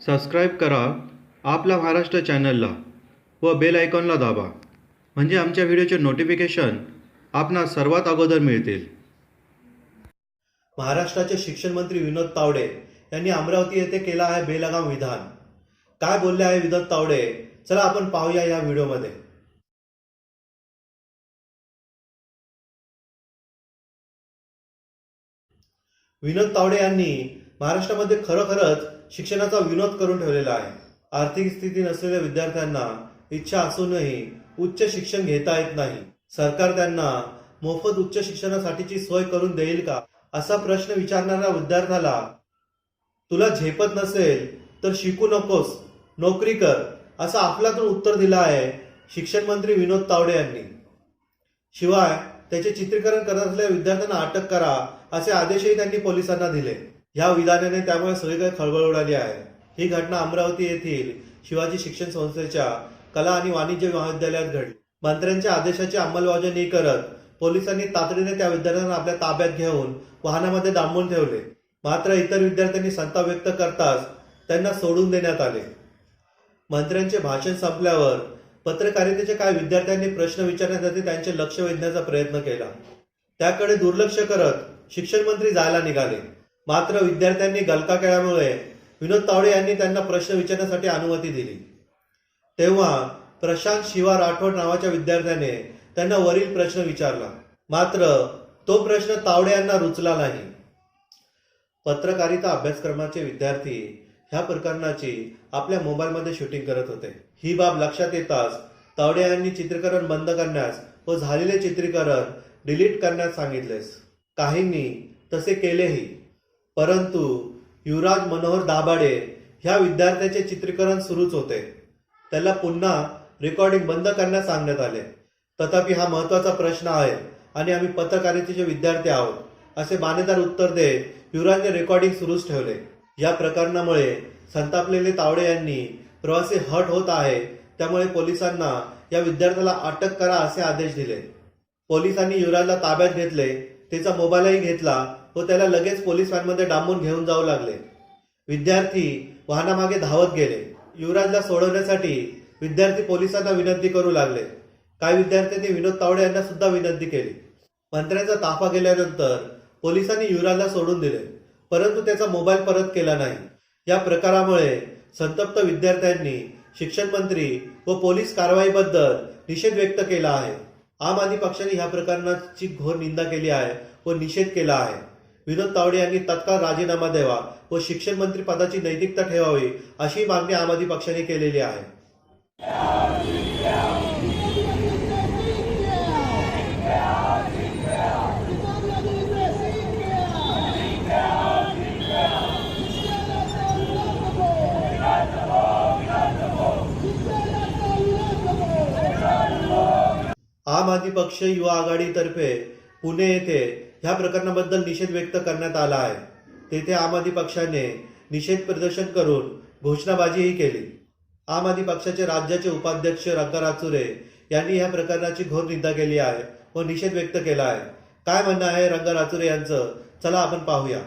Subscribe करा आपला महाराष्ट्र चॅनलला व बेल आयकॉनला दाबा. म्हणजे आमच्या व्हिडिओचे नोटिफिकेशन आपणा सर्वात अगोदर मिळतील. महाराष्ट्राचे शिक्षण मंत्री विनोद तावडे यांनी अमरावती येथे केला आहे बेलगाम विधान. काय बोलले आहे विनोद तावडे? चला आपण पाहूया या व्हिडिओमध्ये विनोद तावडे यांनी महाराष्ट्रामध्ये खरोखरच शिक्षणाचा विनोद करून ठेवलेला आहे. आर्थिक स्थिती नसलेल्या विद्यार्थ्यांना इच्छा असूनही उच्च शिक्षण घेता येत नाही. सरकार त्यांना मोफत उच्च शिक्षणासाठीची सोय करून देईल का असा प्रश्न विचारणाऱ्या विद्यार्थ्याला तुला झेपत नसेल तर शिकू नकोस नोकरी कर असं आपल्यातून उत्तर दिलं आहे शिक्षण मंत्री विनोद तावडे यांनी. शिवाय त्याचे चित्रीकरण करत असलेल्या विद्यार्थ्यांना अटक करा असे आदेशही त्यांनी पोलिसांना दिले. या विधानाने त्यामुळे सगळीकडे खळबळ उडाली आहे. ही घटना अमरावती येथील शिवाजी शिक्षण संस्थेच्या कला आणि वाणिज्य महाविद्यालयात घडली. मंत्र्यांच्या आदेशाची अंमलबजावणी करत पोलिसांनी तातडीने त्या विद्यार्थ्यांना आपल्या ताब्यात घेऊन वाहनामध्ये डांबून ठेवले. मात्र इतर विद्यार्थ्यांनी संताप व्यक्त करताच त्यांना सोडून देण्यात आले. मंत्र्यांचे भाषण संपल्यावर पत्रकारितेच्या काही विद्यार्थ्यांनी प्रश्न विचारण्यासाठी त्यांचे लक्ष वेधण्याचा प्रयत्न केला. त्याकडे दुर्लक्ष करत शिक्षण मंत्री जायला निघाले. मात्र विद्यार्थ्यांनी गलका केल्यामुळे विनोद तावडे यांनी त्यांना प्रश्न विचारण्यासाठी अनुमती दिली. तेव्हा प्रशांत शिवा राठोड नावाच्या विद्यार्थ्याने त्यांना वरील प्रश्न विचारला. मात्र तो प्रश्न तावडे यांना रुचला नाही. पत्रकारिता अभ्यासक्रमाचे विद्यार्थी ह्या प्रकरणाची आपल्या मोबाईलमध्ये शूटिंग करत होते. ही बाब लक्षात येताच तावडे यांनी चित्रीकरण बंद करण्यास व झालेले चित्रीकरण डिलीट करण्यास सांगितलेस. काहींनी तसे केलेही. परंतु युवराज मनोहर दाभाडे ह्या विद्यार्थ्याचे चित्रीकरण सुरूच होते. त्याला पुन्हा रेकॉर्डिंग बंद करण्यास सांगण्यात आले. तथापि हा महत्त्वाचा प्रश्न आहे आणि आम्ही पत्रकारितेचे विद्यार्थी आहोत असे मानेदार उत्तर देत युवराजने रेकॉर्डिंग सुरूच ठेवले. या प्रकरणामुळे संतापलेले तावडे यांनी प्रवासी हट होत आहे त्यामुळे पोलिसांना या विद्यार्थ्याला अटक करा असे आदेश दिले. पोलिसांनी युवराजला ताब्यात घेतले त्याचा मोबाईलही घेतला व त्याला लगेच पोलीस व्हॅनमध्ये डांबून घेऊन जाऊ लागले. विद्यार्थी वाहनामागे धावत गेले. युवराजला सोडवण्यासाठी विद्यार्थी पोलिसांना विनंती करू लागले. काही विद्यार्थ्यांनी विनोद तावडे यांना सुद्धा विनंती केली. मंत्र्यांचा ताफा गेल्यानंतर पोलिसांनी युवराजला सोडून दिले. परंतु त्याचा मोबाईल परत केला नाही. या प्रकारामुळे संतप्त विद्यार्थ्यांनी शिक्षण मंत्री व पोलीस कारवाईबद्दल निषेध व्यक्त केला आहे. आम आदमी पक्षाने ह्या प्रकरणाची घोर निंदा केली आहे व निषेध केला आहे. विनोद तावडे यांनी तत्काळ राजीनामा द्यावा व शिक्षण मंत्री पदाची नैतिकता ठेवावी अशी मागणी आम आदमी पक्षाने केलेली आहे. आदमी पक्ष युवा आघाडीतर्फे पुणे येथे ह्या प्रकरणाबद्दल निषेध व्यक्त करण्यात आला आहे. तेथे आम आदमी पक्षाने निषेध प्रदर्शन करून घोषणाबाजीही केली. आम आदमी पक्षाचे राज्याचे उपाध्यक्ष रंगा राचुरे यांनी ह्या प्रकरणाची घोर निंदा केली आहे व निषेध व्यक्त केला आहे. काय म्हणणं आहे रंगा राचुरे यांचं? चला आपण पाहूया.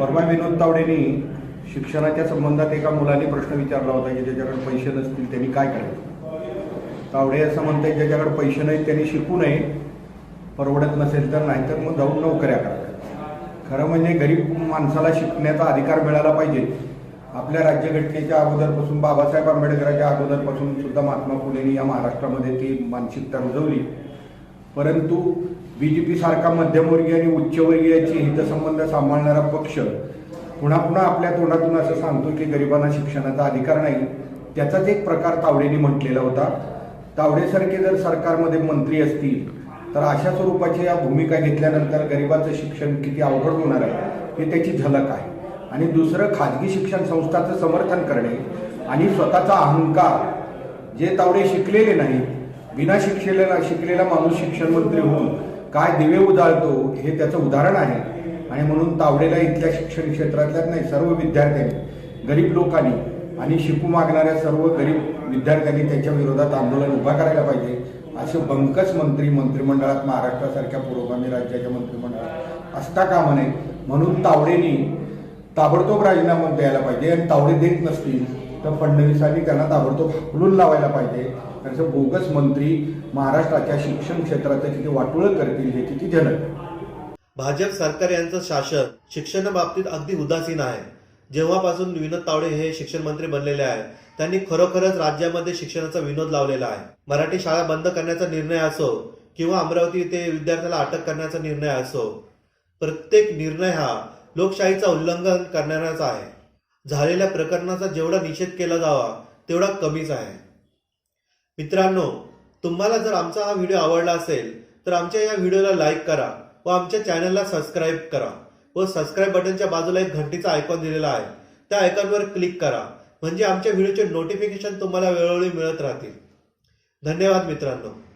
परवा विनोद तावडेंनी शिक्षणाच्या संबंधात एका मुलाने प्रश्न विचारला होता की ज्याच्याकडे पैसे नसतील त्यांनी काय करायचं? तावडे असं म्हणतात ज्याच्याकडे पैसे नाहीत त्यांनी शिकू नये. परवडत नसेल तर नाहीतर मग जाऊन नोकऱ्या कराव्या खरं म्हणजे गरीब माणसाला शिकण्याचा अधिकार मिळाला पाहिजे. आपल्या राज्यघटनेच्या अगोदरपासून बाबासाहेब आंबेडकरांच्या अगोदरपासून सुद्धा महात्मा फुलेंनी या महाराष्ट्रामध्ये ती मानसिकता रुजवली. परंतु बी जे पी सारखा मध्यमवर्गीय आणि उच्चवर्गीयाची हितसंबंध सांभाळणारा पक्ष पुन्हा पुन्हा आपल्या तोंडातून असं सांगतो की गरिबांना शिक्षणाचा अधिकार नाही. त्याचाच एक प्रकार तावडेंनी म्हटलेला होता. तावडेसारखे जर सरकारमध्ये मंत्री असतील तर अशा स्वरूपाची या भूमिका घेतल्यानंतर गरिबाचं शिक्षण किती अवघड होणार आहे हे त्याची झलक आहे. आणि दुसरं खाजगी शिक्षण संस्थाचं समर्थन करणे आणि स्वतःचा अहंकार जे तावडे शिकलेले नाहीत विना शिक्षलेला शिकलेला माणूस शिक्षण मंत्री होऊन काय दिवे उजाळतो हे त्याचं उदाहरण आहे. आणि म्हणून तावडेला इथल्या शिक्षण क्षेत्रातल्याच नाही सर्व विद्यार्थ्यांनी गरीब लोकांनी आणि शिकू मागणाऱ्या सर्व गरीब विद्यार्थ्यांनी त्याच्या विरोधात आंदोलन उभा करायला पाहिजे असे बंकस मंत्री मंत्रिमंडळात महाराष्ट्रासारख्या पुरोगामी राज्याच्या मंत्रिमंडळात असता कामा नये. म्हणून तावडेनी ताबडतोब राजीनामा द्यायला पाहिजे. आणि तावडे देत नसतील तर फडणवीसांनी त्यांना ताबडतोब हाकलून लावायला पाहिजे. त्यांचं असं बोगस मंत्री महाराष्ट्राच्या शिक्षण क्षेत्राचं किती वाटोळं करतील हे किती झलक. भाजप सरकार यांचं शासन शिक्षणाबाबतीत अगदी उदासीन आहे. जेव्हापासून विनोद तावडे हे शिक्षण मंत्री बनलेले आहेत त्यांनी खरोखरच राज्यामध्ये शिक्षणाचा विनोद लावलेला आहे. मराठी शाळा बंद करण्याचा निर्णय असो किंवा अमरावती येथे विद्यार्थ्याला अटक करण्याचा निर्णय असो प्रत्येक निर्णय हा लोकशाहीचा उल्लंघन करणाराचा आहे. झालेल्या प्रकरणाचा जेवढा निषेध केला जावा तेवढा कमीच आहे. मित्रांनो तुम्हाला जर आमचा हा व्हिडिओ आवडला असेल तर आमच्या या व्हिडिओला लाईक करा व आमच्या चॅनलला सबस्क्राईब करा व सबस्क्राईब बटनच्या बाजूला एक घंटीचा आयकॉन दिलेला आहे. त्या आयकॉनवर क्लिक करा म्हणजे आमच्या व्हिडिओचे नोटिफिकेशन तुम्हाला वेळोवेळी मिळत राहतील. धन्यवाद मित्रांनो.